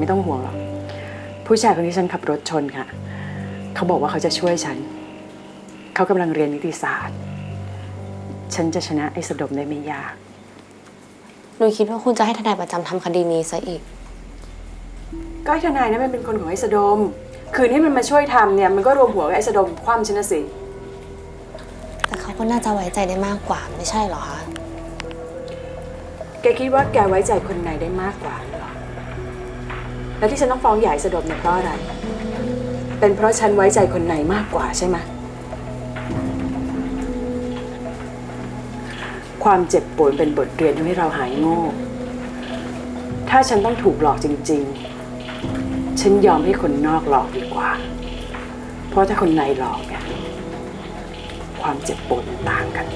ไม่ต้องห่วงหรอก ผู้ชายคนที่ฉันขับรถชนค่ะ เขาบอกว่าเขาจะช่วยฉัน เขากำลังเรียนนิติศาสตร์ ฉันจะชนะไอ้สะดมได้ไม่ยาก หนูคิดว่าคุณจะให้ทนายประจำทำคดีนี้ซะอีก ก็ไอ้ทนายนั้นมันเป็นคนของไอ้สะดม คืนที่มันมาช่วยทำเนี่ยมันก็รวมหัวกับไอ้สะดมคว่ำฉันนะสิ แต่เขาก็น่าจะไว้ใจได้มากกว่าไม่ใช่เหรอคะ แกคิดว่าแกไว้ใจคนไหนได้มากกว่าเหรอ แล้วที่ฉันต้องฟ้องใหญ่สะดมเนี่ยเพราะอะไร เป็นเพราะฉันไว้ใจคนไหนมากกว่าใช่ไหมความเจ็บปวดเป็นบทเรียนทำให้เราหายโง่ ถ้าฉันต้องถูกหลอกจริง ๆ ฉันยอมให้คนนอกหลอกดีกว่า เพราะถ้าคนในหลอกเนี่ยความเจ็บปวดต่างกัน